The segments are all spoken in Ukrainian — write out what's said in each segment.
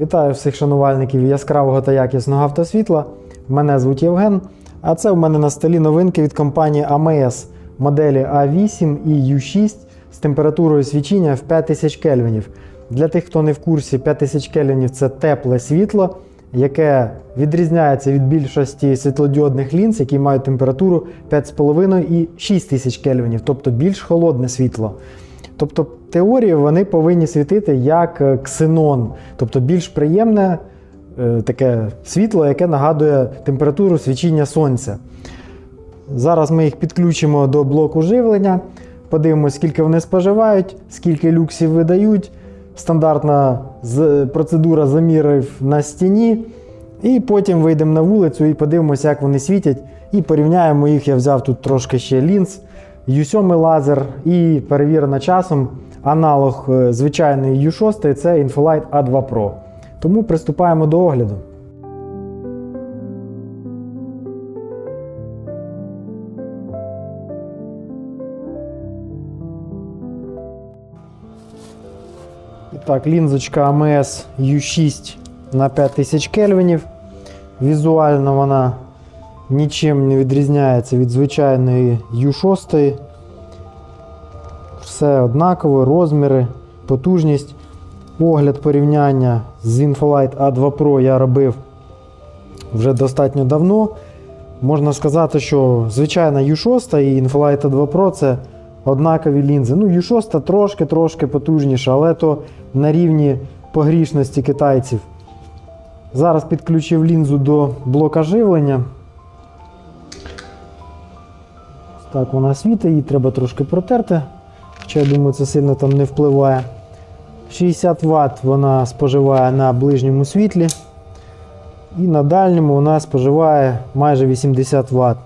Вітаю всіх шанувальників яскравого та якісного автосвітла. Мене звуть Євген. А це в мене на столі новинки від компанії AMS моделі A8 і U6 з температурою свічіння в 5000 кельвінів. Для тих, хто не в курсі, 5000 кельвінів це тепле світло, яке відрізняється від більшості світлодіодних лінз, які мають температуру 5,5 і 6000 кельвінів, тобто більш холодне світло. Тобто, теорії вони повинні світити як е, ксенон, тобто більш приємне е, таке світло, яке нагадує температуру свічіння сонця. Зараз ми їх підключимо до блоку живлення, подивимося, скільки вони споживають, скільки люксів видають. Стандартна процедура замірів на стіні. І потім вийдемо на вулицю і подивимося, як вони світять. І порівняємо їх. Я взяв тут трошки ще лінз, U7 лазер і перевірено часом аналог е, звичайної U6 це Infolight A2 Pro. Тому приступаємо до огляду. Так, лінзочка AMS U6 на 5000 кельвінів. Візуально вона нічим не відрізняється від звичайної U6. Все однаково, розміри, потужність. Огляд порівняння з Infolight A2 Pro я робив вже достатньо давно. Можна сказати, що звичайна U6 і Infolight A2 Pro це однакові лінзи. Ну, U6 трошки-трошки потужніша, але то на рівні погрішності китайців. Зараз підключив лінзу до блока живлення. Так вона світить, її треба трошки протерти. Хоча я думаю, це сильно там не впливає. 60 Вт вона споживає на ближньому світлі. І на дальньому вона споживає майже 80 Вт.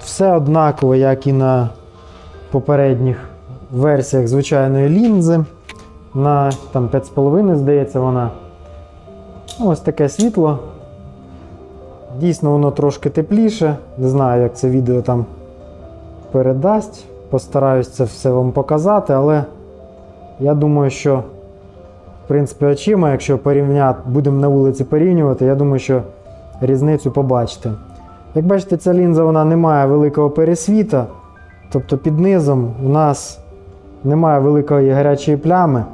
Все однаково, як і на попередніх версіях звичайної лінзи. На там, 5,5, здається, вона. Ось таке світло. Дійсно, воно трошки тепліше. Не знаю, як це відео там передасть. Постараюсь це все вам показати, але я думаю, що, в принципі, очима, якщо порівняти, будемо на вулиці порівнювати, я думаю, що різницю побачите. Як бачите, ця лінза вона не має великого пересвіта, тобто під низом у нас немає великої гарячої плями,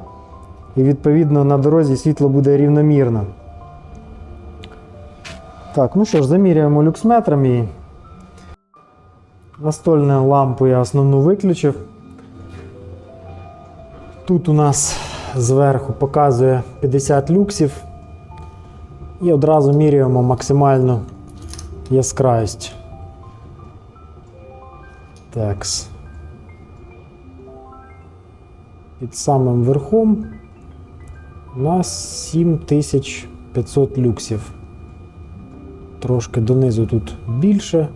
і відповідно на дорозі світло буде рівномірно. Так, ну що ж, заміряємо люксметром її. Настольну лампу я основну виключив. Тут у нас зверху показує 50 люксів. І одразу міряємо максимальну яскравість. Такс. Під самим верхом у нас 7500 люксів. Трошки донизу тут більше.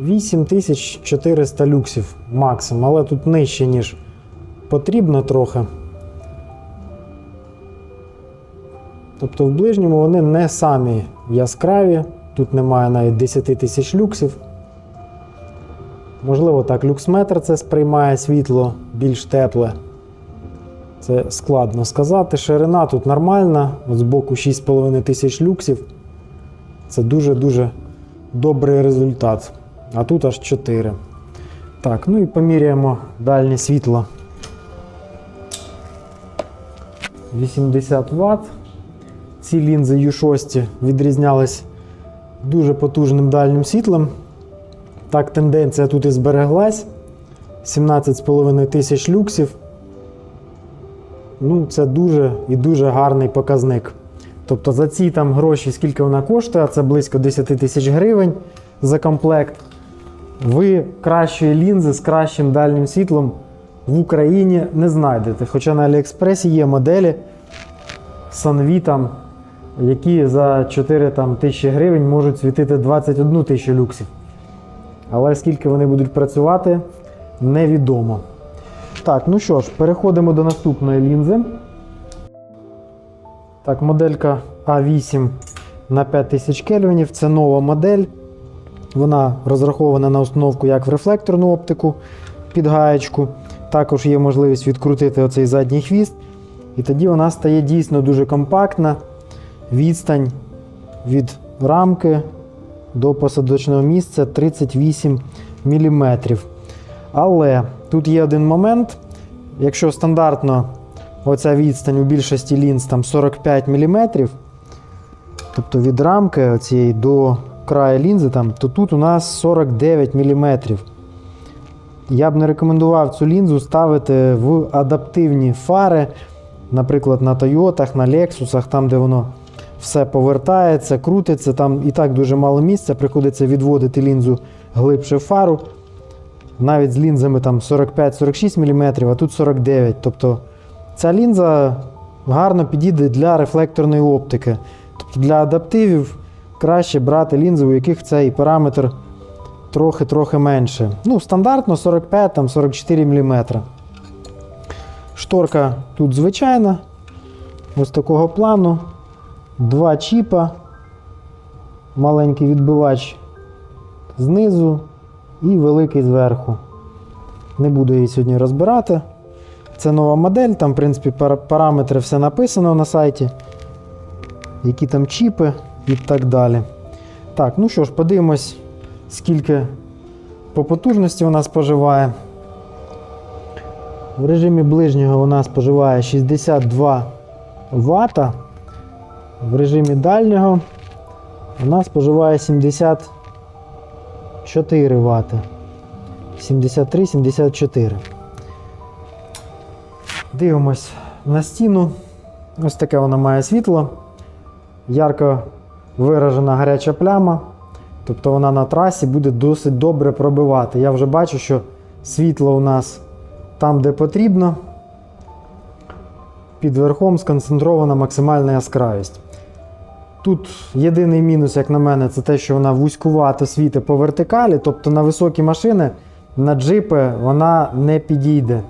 Вісім тисяч 400 люксів максимум, але тут нижче, ніж потрібно трохи. Тобто в ближньому вони не самі яскраві, тут немає навіть 10 тисяч люксів. Можливо, так, люксметр це сприймає світло більш тепле. Це складно сказати. Ширина тут нормальна, от збоку 6,5 тисяч люксів. Це дуже-дуже добрий результат. А тут аж 4. Так, ну і поміряємо дальнє світло. 80 Вт. Ці лінзи U6 відрізнялись дуже потужним дальнім світлом. Так, тенденція тут і збереглась. 17,5 тисяч люксів. Ну, це дуже і дуже гарний показник. Тобто за ці там гроші, скільки вона коштує, це близько 10 тисяч гривень за комплект. Ви кращої лінзи з кращим дальнім світлом в Україні не знайдете. Хоча на Аліекспресі є моделі Sanvi, там, які за 4 там, тисячі гривень можуть світити 21 тисячу люксів. Але скільки вони будуть працювати, невідомо. Так, ну що ж, переходимо до наступної лінзи. Так, моделька А8 на 5000 кельвінів. Це нова модель. Вона розрахована на установку як в рефлекторну оптику під гаєчку, Також є можливість відкрутити оцей задній хвіст. І тоді вона стає дійсно дуже компактна. Відстань від рамки до посадочного місця 38 мм. Але тут є один момент. Якщо стандартно оця відстань у більшості лінз там 45 мм, тобто від рамки оцієї до краю лінзи, там, то тут у нас 49 мм. Я б не рекомендував цю лінзу ставити в адаптивні фари, наприклад, на Тойотах, на Лексусах, там, де воно все повертається, крутиться, там і так дуже мало місця, приходиться відводити лінзу глибше в фару. Навіть з лінзами там 45-46 мм, а тут 49 Тобто ця лінза гарно підійде для рефлекторної оптики. Тобто для адаптивів краще брати лінзи, у яких цей параметр трохи-трохи менше. Ну, стандартно 45-44 мм. Шторка тут звичайна. Ось такого плану. Два чіпа, маленький відбивач знизу і великий зверху. Не буду її сьогодні розбирати. Це нова модель, там, в принципі, параметри все написано на сайті. Які там чіпи і так далі. Так, ну що ж, подивимось, скільки по потужності вона споживає. В режимі ближнього вона споживає 62 Вт. В режимі дальнього вона споживає 74 Вт. 73-74. Дивимось на стіну. Ось таке вона має світло. Ярко виражена гаряча пляма. Тобто вона на трасі буде досить добре пробивати. Я вже бачу, що світло у нас там, де потрібно. Під верхом сконцентрована максимальна яскравість. Тут єдиний мінус, як на мене, це те, що вона вузькувато світить по вертикалі, тобто на високі машини, на джипи вона не підійде.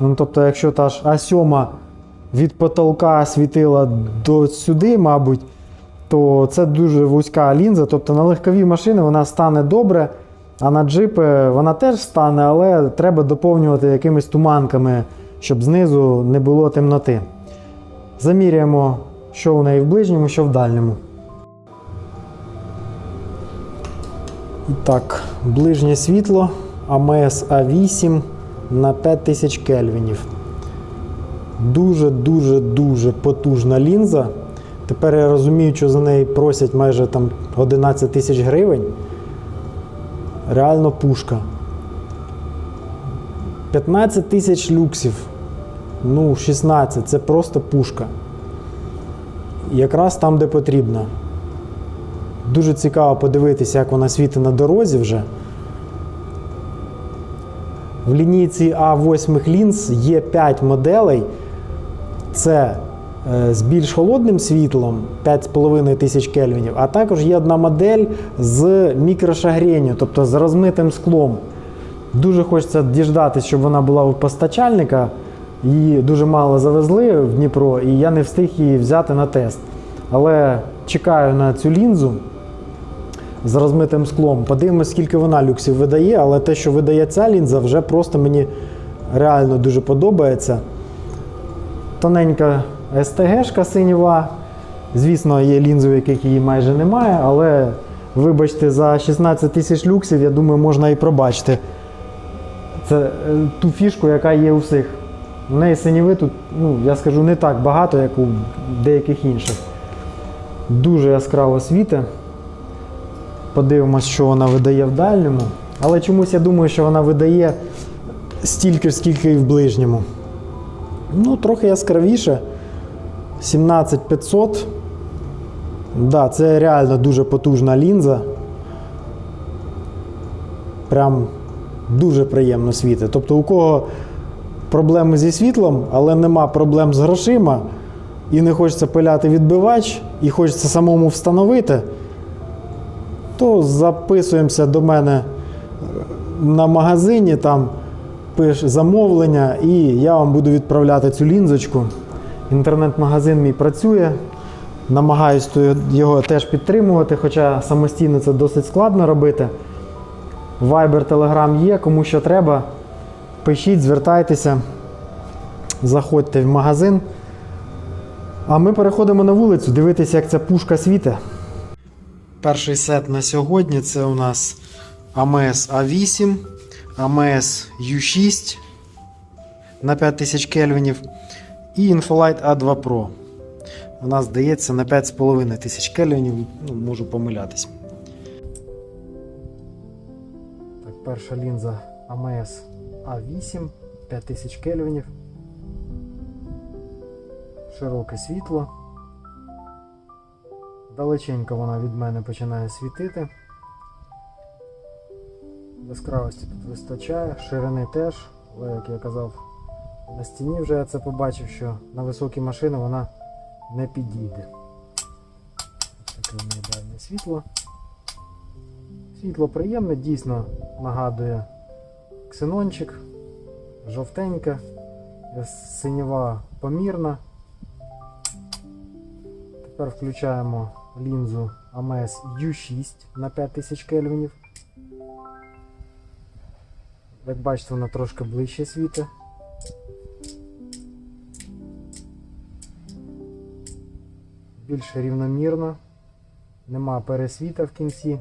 Ну, тобто, якщо та ж А7 від потолка світила до сюди, мабуть, то це дуже вузька лінза. Тобто на легкові машини вона стане добре, а на джипи вона теж стане, але треба доповнювати якимись туманками, щоб знизу не було темноти. Заміряємо, що у неї в ближньому, що в дальньому. І так, ближнє світло AMS A8 на 5000 кельвінів. Дуже-дуже дуже потужна лінза. Тепер я розумію, що за неї просять майже там 11 тисяч гривень. Реально пушка. 15 тисяч люксів. Ну, 16 це просто пушка. Якраз там, де потрібно. Дуже цікаво подивитися, як вона світить на дорозі вже. В лінійці А8 лінз є 5 моделей. Це е, з більш холодним світлом 5,5 тисяч кельвінів, а також є одна модель з мікрошагрінню, тобто з розмитим склом. Дуже хочеться діждатися, щоб вона була у постачальника. Її дуже мало завезли в Дніпро, і я не встиг її взяти на тест. Але чекаю на цю лінзу з розмитим склом. Подивимось, скільки вона люксів видає, але те, що видає ця лінза, вже просто мені реально дуже подобається. Тоненька СТГшка синєва. Звісно, є лінзи, у яких її майже немає, але вибачте, за 16 тисяч люксів, я думаю, можна і пробачити. Це е, ту фішку, яка є у всіх. У неї синєви тут, ну, я скажу, не так багато, як у деяких інших. Дуже яскраво світе. Подивимось, що вона видає в дальньому. Але чомусь я думаю, що вона видає стільки ж, скільки і в ближньому. Ну, трохи яскравіше. 17500. Да, це реально дуже потужна лінза. Прям дуже приємно світить. Тобто, у кого проблеми зі світлом, але нема проблем з грошима, і не хочеться пиляти відбивач, і хочеться самому встановити, то записуємося до мене на магазині, там пиш замовлення, і я вам буду відправляти цю лінзочку. Інтернет-магазин мій працює. Намагаюсь його теж підтримувати, хоча самостійно це досить складно робити. Viber, Telegram є, кому що треба. Пишіть, звертайтеся, заходьте в магазин. А ми переходимо на вулицю, дивитися, як ця пушка світе. Перший сет на сьогодні це у нас AMS A8, AMS U6 на 5000 кельвінів і Infolight A2 Pro. Вона здається на 5500 кельвінів, ну, можу помилятись. Так, перша лінза AMS A8 5000 кельвінів. Широке світло. Далеченько вона від мене починає світити. Яскравості тут вистачає, ширини теж, але як я казав, на стіні вже я це побачив, що на високі машини вона не підійде. Таке в неї дальнє світло. Світло приємне, дійсно нагадує ксенончик, жовтеньке, синєва помірна. Тепер включаємо лінзу AMS U6 на 5000 кельвінів. Як бачите, вона трошки ближче світить. Більш рівномірно. Нема пересвіта в кінці.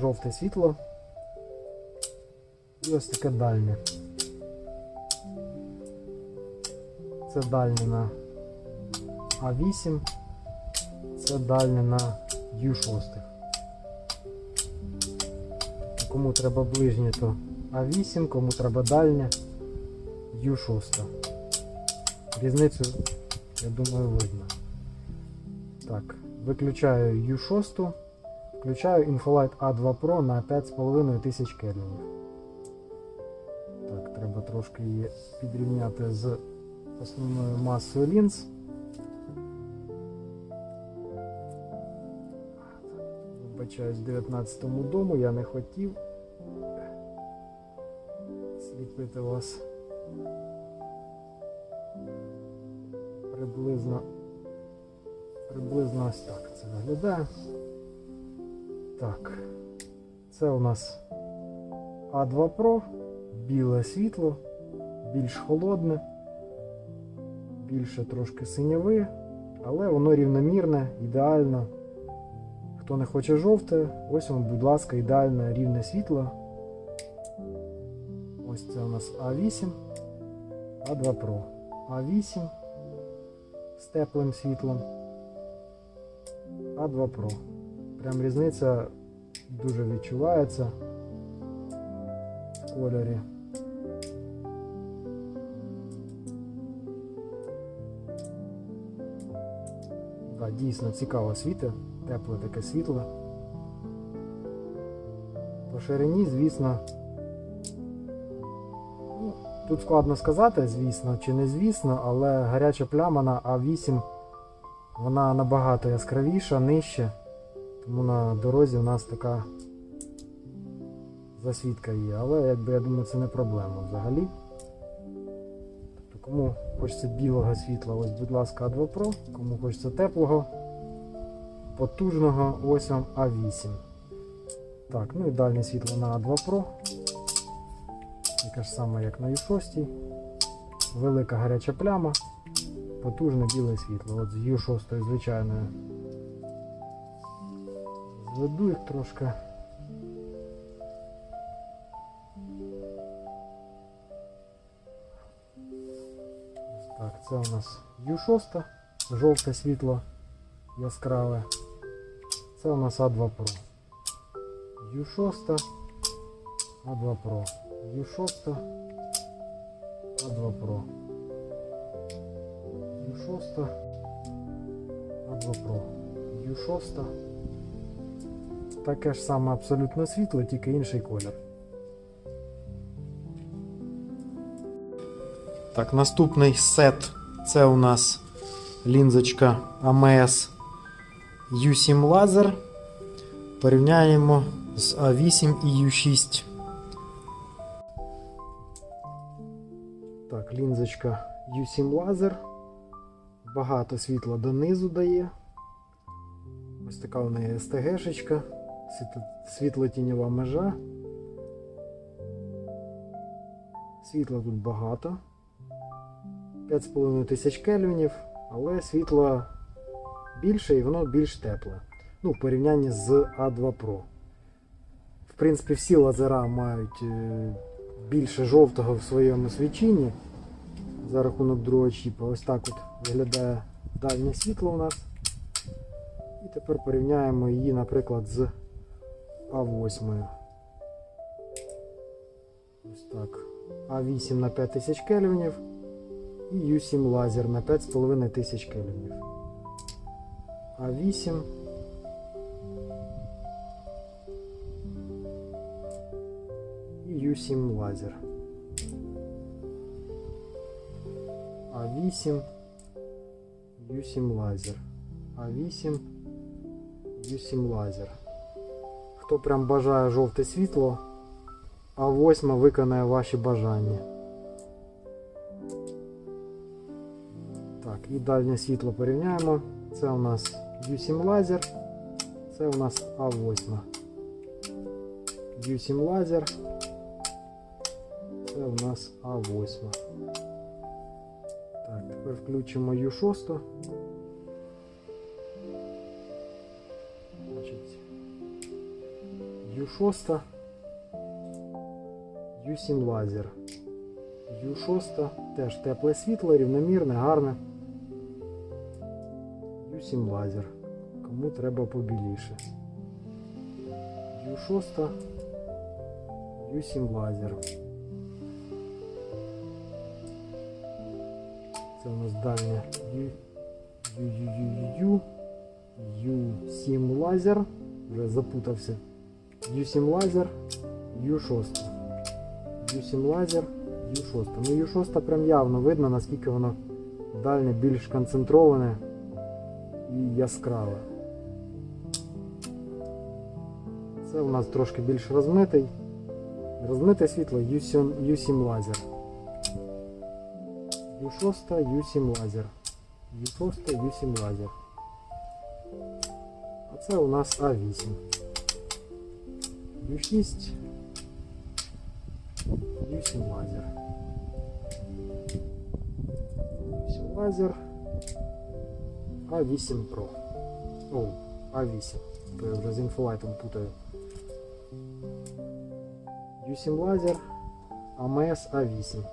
Жовте світло. І ось таке дальнє. Це дальнє на А8, це дальнє на Ю6. Кому треба ближнє, то А8, кому треба дальнє Ю6. Різницю, я думаю, видно. Так, виключаю U6, включаю Infolight A2 Pro на 5500 кельвінів. Так, треба трошки її підрівняти з основною масою лінз. Вибачаюсь, в 19-му дому я не хотів сліпити вас приблизно приблизно ось так це виглядає. Так, це у нас А2 Pro, біле світло, більш холодне, більше трошки синєве, але воно рівномірне, ідеально. Хто не хоче жовте, ось вам, будь ласка, ідеальне рівне світло. Ось це у нас А8, А2 Pro. А8 з теплим світлом. А2 Pro. Прям різниця дуже відчувається в кольорі. Да, дійсно цікаво світе, тепле таке світло. По ширині, звісно, ну, тут складно сказати, звісно, чи не звісно, але гаряча пляма на А8 вона набагато яскравіша, нижче, тому на дорозі у нас така засвідка є. Але якби я думаю, це не проблема взагалі. Тобто, кому хочеться білого світла, ось, будь ласка, А2 Pro, кому хочеться теплого, потужного, ось вам А8. Так, ну і дальнє світло на А2 Pro. Таке ж саме, як на U6. Велика гаряча пляма, потужне біле світло. От з U6 звичайною. Зведу їх трошки. Так, це у нас U6, жовте світло яскраве. Це у нас А2 Pro. U6, А2 Pro. U6, А2 Pro. U6, А2 Pro. U6. Таке ж саме абсолютно світло, тільки інший колір. Так, наступний сет це у нас лінзочка AMS U7 Laser. Порівняємо з A8 і U6. Так, лінзочка U7 Laser. Багато світла донизу дає. Ось така у неї СТГшечка, світлотіньова межа. Світла тут багато. 5,5 тисяч кельвінів, але світло більше і воно більш тепле. Ну, в порівнянні з A2 Pro. В принципі, всі лазера мають е, більше жовтого в своєму свічінні за рахунок другого чіпа. Ось так от виглядає дальнє світло у нас. І тепер порівняємо її, наприклад, з А8. Ось так. А8 на 5000 кельвінів і U7 лазер на 5500 кельвінів. А8 і U7 лазер. А8 U7 лазер. А8 U7 лазер. Хто прям бажає жовте світло, А8 виконає ваші бажання. Так, і дальнє світло порівняємо. Це у нас U7 лазер, це у нас А8. U7 лазер. Це у нас А8. Так, тепер включимо U6. U6. U7 лазер. U6 теж тепле світло, рівномірне, гарне. U7 лазер. Кому треба побіліше. U6. U7 лазер. Це у нас дальня U, U, U, U, U, U, U7 лазер. Вже запутався. U7 лазер, U6. U7 лазер, U6. Ну U6 прям явно видно, наскільки воно дальне більш концентроване і яскраве. Це у нас трошки більш розмитий. Розмите світло U7, U7 лазер. U6, U7 лазер. U6, U7 лазер. А це у нас А8. U6, U7 лазер. U7 лазер. А8 Pro. О, А8. То я вже з путаю. U7 лазер. АМС А8.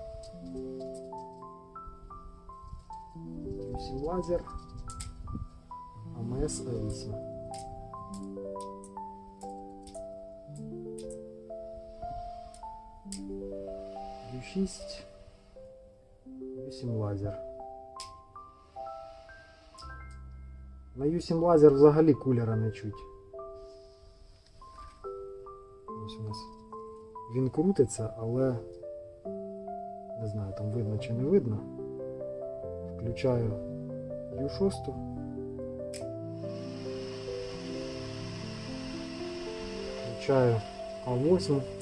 U7 лазер. АМС А8. U6. U7 лазер. На U7 лазер взагалі кулера не чуть. Ось у нас він крутиться, але не знаю, там видно чи не видно. Включаю U6. Включаю А8.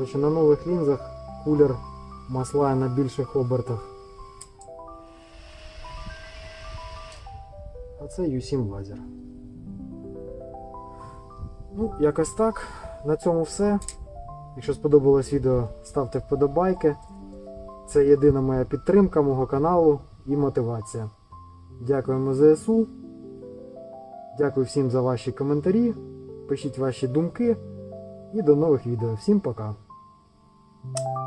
Коротше, на нових лінзах кулер маслає на більших обертах. А це U7 лазер. Ну, якось так. На цьому все. Якщо сподобалось відео, ставте вподобайки. Це єдина моя підтримка мого каналу і мотивація. Дякуємо ЗСУ. Дякую всім за ваші коментарі. Пишіть ваші думки. І до нових відео. Всім пока! you